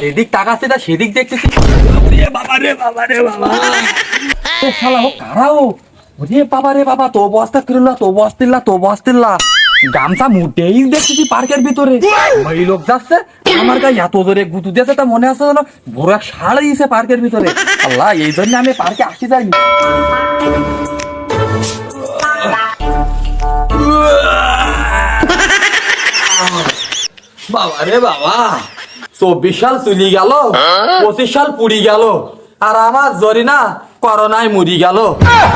যেদিক তাকাচ্ছে তা সেদিক দেখতেছি। ওরে বাবা রে বাবা রে বাবা। শালা ও কারা ও? ওরে বাবা রে বাবা তো বস্তা ফিরলা তো বস্তিল্লা তো বস্তিল্লা গামছা মুটেই দেখতেছি পার্কের ভিতরে। ওই লোক যাচ্ছে আমার গায়ে এত জোরে গুতু দিয়েছে তা মনে আছে যেন বড় এক শাল দিয়েছে পার্কের ভিতরে। আল্লাহ এই জন্য আমি পার্কে আসি যাইনি। বাবা রে বাবা। চব্বিশ সাল চলি গেল পঁচিশ সাল পুড়ি গেল আর আমার জরি না করোনায় মুড়ি গেল।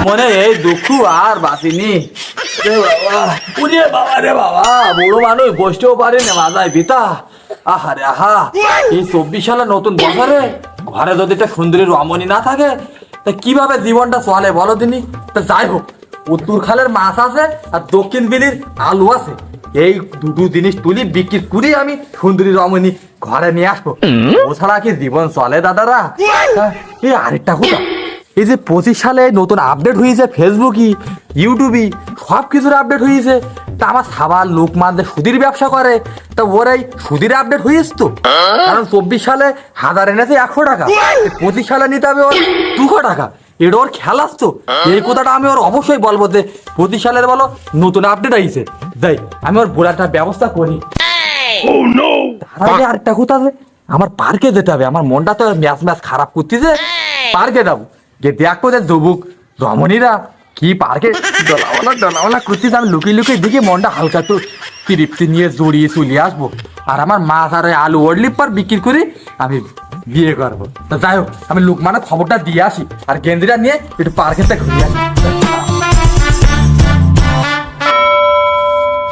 মনে এই দুঃখ আর বাঁচিনি। উরে বাবা রে বাবা বুড়ো মানুষ বসতেও পারে না মাজায় বিতা আহারে আহা এই চব্বিশ সালে নতুন বছরে ঘরে যদি একটা সুন্দরী রমণী না থাকে তা কীভাবে জীবনটা চলে বলো দিনি তা যাই হোক উত্তর খালের মাছ আছে আর দক্ষিণ বিলির আলু আছে। এই দুটো জিনিস তুলি বিক্রি করি আমি সুন্দরী রমণী ঘরে নিয়ে আসব। ও ছাড়া কি জীবন চলে দাদারা? হ্যাঁ, এই আরেকটা কথা এই যে পঁচিশ সালে নতুন আপডেট হয়েছে ফেসবুকই ইউটিউবই সব কিছুর আপডেট হয়েছে। তা আমার সাবার লোক মানতে সুদির ব্যবসা করে। তা ওর এই সুদির আপডেট হয়েছে তো? কারণ চব্বিশ সালে হাজার এনেছে একশো টাকা। পঁচিশ সালে নিতে হবে ওর দুশো টাকা। এটা ওর খেলাস তো এই কথাটা আমি ওর অবশ্যই বলব যে পঁচিশ সালের বলো নতুন আপডেট আইছে। যাই আমি ওর বুড়াটার ব্যবস্থা করি। আগে আরেকটা কথা আছে আমার পার্কে যেতে হবে আমার মনটা তো ম্যাচ ম্যাচ খারাপ করতেছে। পার্কে যাব। যে দেখব যে যুবক রমণীরা কি পার্কে ডলাওয়ালা ডলাওয়ালা করতেছে। আমি লুকিয়ে লুকিয়ে দেখি মনটা হালকা একটু তৃপ্তি নিয়ে জড়িয়ে চলে আসব। আর আমার মাছ আর আলু ওড়লি পর বিক্রি করে আমি বিয়ে করব। তা যাই হোক, আমি লোক মানে খবরটা দিয়ে আসি। আর গেন্দিটা নিয়ে একটু পার্কেতে ঘুরে আসি।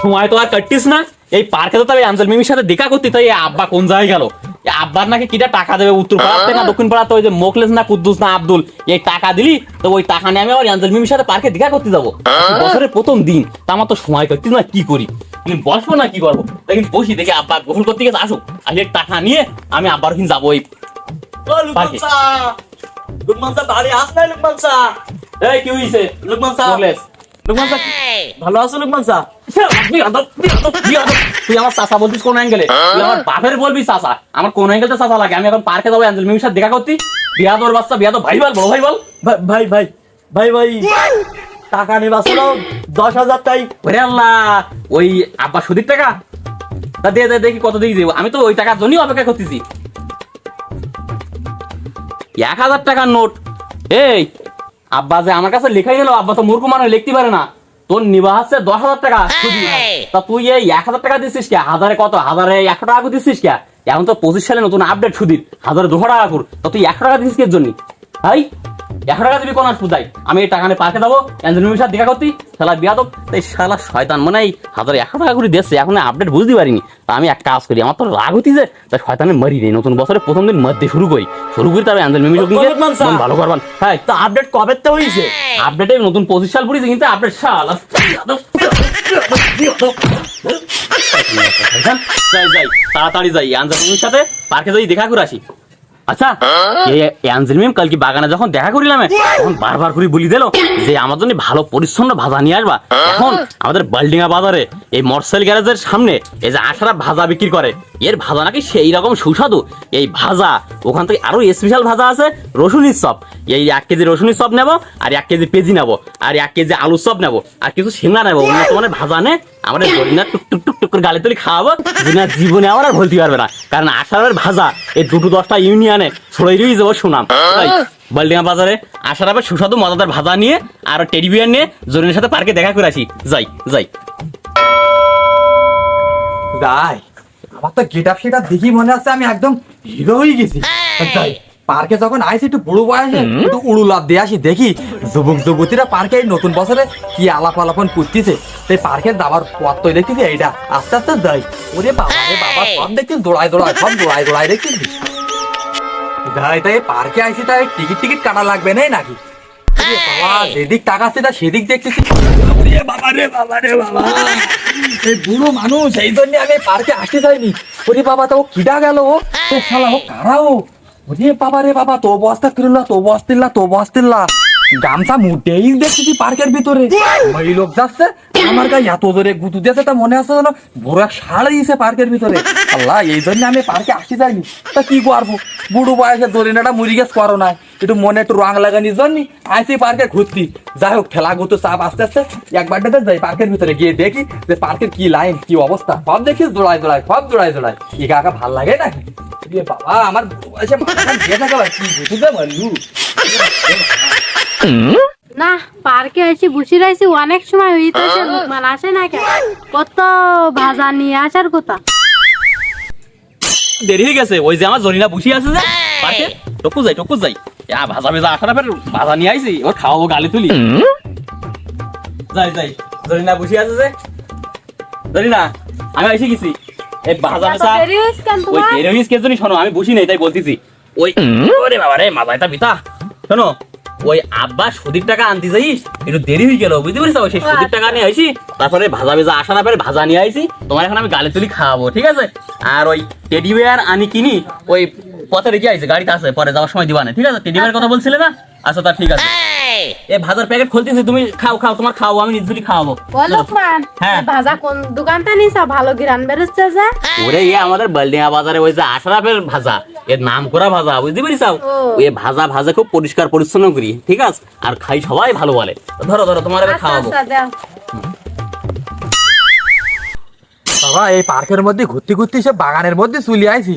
সময় তো আর কাটতিস না। এই পার্কে তো তবে আঞ্জল মিমির সাথে দেখা করতে, তাই আব্বা কোন জায়গায় গেল? আব্বার নাকি কিটা টাকা দেবে উত্তর পাড়াতে না দক্ষিণ পাড়াতে ওই যে মোকলেস না কুদ্দুস না আব্দুল, এই টাকা দিলি, তো ওই টাকা নিয়ে আমি আবার আঞ্জল মিমির সাথে পার্কে দেখা করতে যাব। বছরের প্রথম দিন, তা আমার তো সময় কাটতিস না, কি করি? তুমি বসবো না, কি করব? দেখি বসি, দেখি আব্বা গোসল করতে গেছে, আসুক। আসলে টাকা নিয়ে আমি আব্বার ওখানে যাব ওই ও লুকমান পার্কে। সা লুকমান সা বাড়ি আস না লুকমান সা এই কি হইছে? লুকমান সা লুকমান সা ভালো আছো লুকমান সা বিয়াদব, বিয়াদব, বিয়াদব। তুই আমার বলছিস কোন অ্যাঙ্গেলে তুই আমার বাপের বলবি চাচা। আমার কোন অ্যাঙ্গেলতে চাচা লাগে? আমি এখন পার্কে যাব অ্যাঞ্জেল মিমির সাথে দেখা করতি। বিয়াদর বাচ্চা বিয়াদব ভাই বল বড় ভাই বল। ভাই ভাই ভাই ভাই টাকা নেবা শোনো দশ হাজার তাই ওরে আল্লাহ ওই আব্বা সুদীর টাকা? তা দে দে দেখি কত দিকে দেবো। আমি তো ওই টাকার জন্যই অপেক্ষা করতেছি। এক হাজার টাকার নোট। এই আব্বা যে আমার কাছে লেখাই নিল আব্বা তো মূর্খ মানুষ লিখতে পারে না। তোর নিবা হচ্ছে দশ হাজার টাকা তা তুই এই এক হাজার টাকা দিচ্ছিস কে? হাজারে কত? হাজারে একশো টাকা করে দিচ্ছিস কে? এখন তো পঁচিশ সালে নতুন আপডেট সুদির হাজারে দুশো টাকা কর। তা তুই একশো টাকা দিচ্ছিস কে জন্য? ভাই একশো টাকা দিবি কোন আসবুদাই আমি এই টাকা নিয়ে পার্কে যাব অ্যাঞ্জেল সাথে দেখা করতি শালা বিয়া তো তাই শালা শয়তান মানে এই হাজার একশো টাকা করে দিচ্ছে এখন আপডেট বুঝতে পারিনি। তা আমি এক কাজ করি আমার তো রাগ হতিছে তাই শয়তানে মারি নেই। নতুন বছরে প্রথম দিন মধ্যে শুরু করি। শুরু করি ভালো করবান হ্যাঁ তা আপডেট কবে তো হইছে? আপডেটে নতুন পঁচিশ সাল পড়েছে কিন্তু আপডেট সাল যাই যাই তাড়াতাড়ি যাই অ্যাঞ্জেল সাথে পার্কে যাই দেখা করে আসি। আচ্ছা অ্যাঞ্জেল মিম কালকে বাগানে যখন দেখা করিলাম, তখন বারবার করে বলি দিল যে আমার জন্য ভালো পরিচ্ছন্ন ভাজা নিয়ে আসবা। এখন আমাদের বাল্ডিঙা বাজারে এই মটসাইল গ্যারেজের সামনে এই যে আশারা ভাজা বিক্রি করে, এর ভাজা নাকি সেই রকম সুস্বাদু। এই ভাজা, ওখান থেকে আরও স্পেশাল ভাজা আছে, রসুনের চপ। এই এক কেজি রসুনের চপ নেব, আর এক কেজি পেঁজি নেব, আর এক কেজি আলুর চপ নেব, আর কিছু সিঙ্গা নেব। উন্নত মানের ভাজা নে আমাদের জরিনা টুক টুক টুক টুক করে গালি তুলি খাওয়াবো জিনা জীবনে আমার আর ভুলতে পারবে না। কারণ আশারের ভাজা, এই দুটো দশটা ইউনিয়নে ছড়াই রয়ে যাব সুনাম। বাল্ডিঙা বাজারে আসার আবার সুস্বাদু, মজাদার ভাজা নিয়ে আর টেডি বিয়ার নিয়ে জরিনের সাথে পার্কে দেখা করে আসি। যাই যাই। যাই, আমার তো গেট আপ সেটা দেখি মনে হচ্ছে আমি একদম হিরো হয়ে গেছি। যাই পার্কে যখন আইসি একটু বুড়ো বয়সে একটু উড়ু লাভ দিয়ে আসি দেখি যুবক যুবতীরা পার্কে এই নতুন বছরে কি আলাপ আলাপন করতেছে। তাই পার্কে যাবার পথ তো দেখতেছি এইটা। আস্তে আস্তে যাই। ওরে বাবা রে বাবা সব দেখছিস দৌড়ায় দৌড়ায় সব দৌড়ায় দৌড়ায় দেখতেছি। যাই তাই পার্কে আইসি তাই টিকিট টিকিট কাটা লাগবে না নাকি? বাবা যেদিক তাকাচ্ছে তা সেদিক দেখতেছি। ওরে বাবা রে বাবা রে বাবা। এই বুড়ো মানুষ এই জন্য আমি পার্কে আসতে চাইনি। ওরে বাবা তো কিডা গেল ও শালা ও কারা ও? ওরে বাবা রে বাবা, তো বস্তা গামছা মুটেই দেখতেছি পার্কের ভিতরে। ওই লোক যাচ্ছে, আমার গায়ে এত জোরে গুতু দিয়েছে, তা মনে আছে এক দিয়েছে পার্কের ভিতরে। আল্লাহ, এই জন্য আমি পার্কে আসতে যাইনি। তা কি করব? বুড়ো বয়সে দরিনাটা মুড়ি গেছে করো নাই একটু মনে একটু রং লাগানির জন্য আইসি পার্কে ঘুরতি। যাই হোক, ঠেলা গুতো চাপ আস্তে আস্তে একবার ডেতে যাই পার্কের ভিতরে, গিয়ে দেখি যে পার্কের কি লাইন, কি অবস্থা। সব দেখিস জোড়ায় জোড়ায়, সব জোড়ায় জোড়ায়। কি কাকা ভালো লাগে নাকি? এ বাবা আমার দিয়ে থাকে আবার কি বুঝতে পারলু না পার্কে এসে বসে রয়েছি অনেক সময় হইতেছে লোকমান আসে না কেন? কত ভাজা নিয়ে আসার কথা। দেরি হয়ে গেছে ওই যে আমার জরিনা বসে আছে যে পার্কে। টকু যাই টকু যাই। ইয়া ভাজা ভেজা আসার পর ভাজা নিয়ে আইছি ওর খাওয়াবো গালি তুলি। যাই যাই জরিনা বসে আছে যে। জরিনা আমি এসে গেছি। এই ভাজা ওই জন্য শোনো আমি বসি নাই তাই বলতেছি। ওই ওরে বাবা রে মাথাটা শোনো ওই আব্বা সুদির টাকা আনতে যাইস একটু দেরি হয়ে গেল বুঝতে পারিস সেই সুদির টাকা নিয়ে আইছি তারপরে ভাজা ভেজা আসা না পারে ভাজা নিয়ে আইছি তোমার এখন আমি গালে তুলি খাওয়াবো ঠিক আছে? আর ওই টেডি বিয়ার আনি কিনি ওই পথে রেখে আইছে গাড়িতে আছে পরে যাওয়ার সময় দিবা না ঠিক আছে? টেডি বিয়ার কথা বলছিলে না? আচ্ছা তা ঠিক আছে। এ ভাজার প্যাকেট খুলতেছি তুমি খাও খাও তোমার খাও আমি নিজেরই খাওয়াবো। ও লোকমান হ্যাঁ। ভাজা কোন দোকানটা নিছ? ভালো গিরান বেরোচ্ছে যে। ওরে ইয়ে আমাদের বালডিয়া বাজারে ওই যে আশরাফের ভাজা এর নাম করা ভাজা বুঝতে পারিস ওই ভাজা ভাজা খুব পরিষ্কার পরিচ্ছন্ন করি ঠিক আছে? আর খাই সবাই ভালো বলে। ধরো ধরো তোমার আচ্ছা খাওয়াবো। আচ্ছা বাবা এই পার্কের মধ্যে ঘুরতে ঘুরতে সে বাগানের মধ্যে চলে আইছি।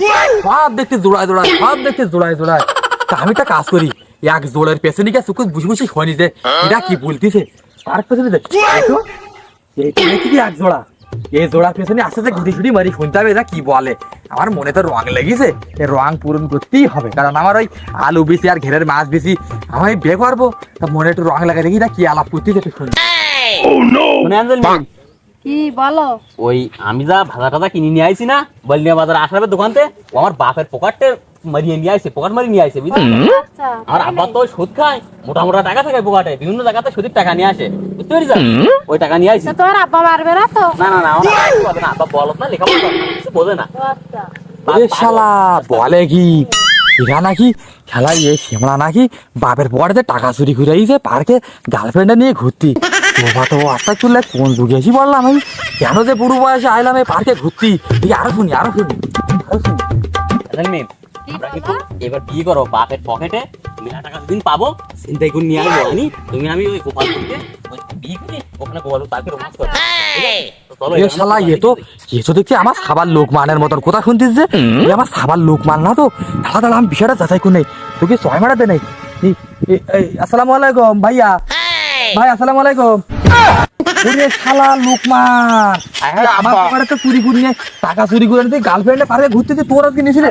সব দেখতে জোড়ায় জোড়ায় সব দেখতে জোড়ায় জোড়ায়। তা আমি একটা কাজ করি এক জোড়ের পেছনে গিয়ে সুকুস বুঝে বুঝে শোনি যে এটা কি বলতিছে? তার পেছনে কি এক জোড়া? এই জোড়ার পেছনে আস্তে আস্তে ঘুটি ছুটি মারি শুনতে হবে এরা কি বলে। আমার মনে তো রং লেগেছে এই রং পূরণ করতেই হবে কারণ আমার ওই আলু বেশি আর ঘেরের মাছ বেশি আমি বিয়ে করব। তা মনে একটু রং লাগাই দেখি না কি আলাপ করতেছে একটু শুনি। মানে আঞ্জল কি বলো? ওই আমি যা ভাজা টাজা কিনে নিয়ে আইছি না বালডিয়া বাজার আশরাফের দোকানতে ও আমার বাপের পকেটে মারিয়ে নিয়ে আইছে পকেট মারি নিয়ে আইছে বুঝলি আচ্ছা আর আব্বা তো ওই সুদ খায় মোটা মোটা টাকা থাকে পকেটে বিভিন্ন জায়গাতে সুদের টাকা নিয়ে আসে বুঝতে পারিস ওই টাকা নিয়ে আইছি। তা তোমার আব্বা মারবে না তো? না না না আমার আব্বা কিছু না আব্বা বলত না লেখাপড়া কিছু বোঝে না। আচ্ছা। এ শালা বলে কি? এরা নাকি খেলা এ শ্যামলা নাকি বাপের পড়াতে টাকা চুরি করে আইছে পার্কে গার্লফ্রেন্ডে নিয়ে ঘুরতি। বাবা তো আস্তে চললে কোন যুগে এসে বললাম আমি? কেন যে বুড়ো বয়সে আইলাম এই পার্কে ঘুরতি? আরও শুনি আরও শুনি আরও শুনি। আমরা কিন্তু এবার বিয়ে করো বাপের পকেটে মেলা টাকা দিন পাবো চিন্তাই করে নিয়ে আসব আনি তুমি আমি ওই গোপালপুরকে ওই বিয়ে করি ওখানে গোপালপুর তাকে রোমান্স করো। ঠিক আছে? তো চলো, এ শালা এ তো এ তো দেখছি আমার সাবার লোক মানের মতন। কথা শুনতিস যে? এ আমার সাবার লোক মান না তো? দাঁড়া দাঁড়া আমি বিষয়টা যাচাই করে নেই। তোকে ছয় মারাতে নেই। এই- এই- এই, আসসালামু আলাইকুম ভাইয়া। ভাই আসসালামু আলাইকুম। ওরে শালা লোকমান। আমার পকেটে তো চুরি করে টাকা চুরি করে নিয়ে গার্লফ্রেন্ডে পারে ঘুরতে তোর আজকে নিয়েছিলে।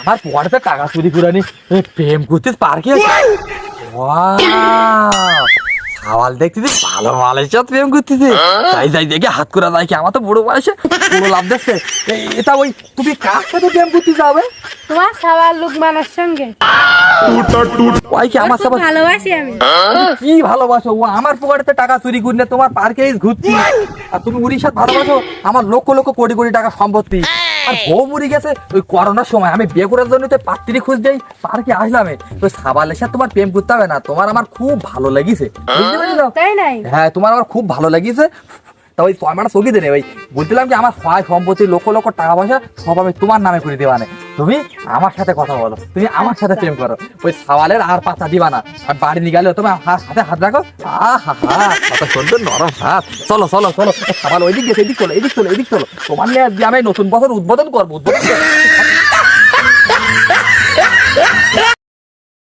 আমার পকেটে টাকা চুরি করে নি প্রেম করতিস পার্কে সাওয়াল দেখতেছিস? ভালো মালের সাথে প্রেম যাই দেখে হাত করে কি আমার তো বড় বয়সে পুরো লাভ দেখছে। এটা ওই তুমি কার সাথে প্রেম করতে যাবে তোমার লোকমানের সঙ্গে। ওই কি আমার খুব সবার ভালোবাসি আমি। কি ভালোবাসো? ও আমার পকেটে টাকা চুরি করে তোমার পার্কে ঘুরছি আর তুমি উড়িষ্যাত ভালোবাসো? আমার লক্ষ লক্ষ কোটি কোটি টাকা সম্পত্তি। আর বউ মরে গেছে ওই করোনার সময়। আমি বিয়ে করার জন্য তো পাত্রী খুঁজ দেই পার্কে আসলাম ওই সাবালের সাথে তোমার প্রেম করতে হবে না। তোমার আমার খুব ভালো লেগেছে। বুঝতে পেরেছ? তাই নাই? হ্যাঁ তোমার আমার খুব ভালো লেগেছে। তা ওই শর্মাটা সকি দে ভাই বলছিলাম কি আমার সহায় সম্পত্তি, লক্ষ লক্ষ টাকা পয়সা সব আমি তোমার নামে করে দেওয়া তুমি আমার সাথে কথা বলো, তুমি আমার সাথে প্রেম করো। ওই সাওয়ালের আর পাতা দিবা না, আর বাড়ি নিয়ে গেলেও তোমার হাতে, হাত রাখো। আহ কত সুন্দর নরম হাত। চলো চলো চলো সাওয়াল ওইদিক গেছে এদিক চলো এদিক চলো এদিক চলো। তোমার নিয়ে আজকে আমি নতুন বছর উদ্বোধন করব, উদ্বোধন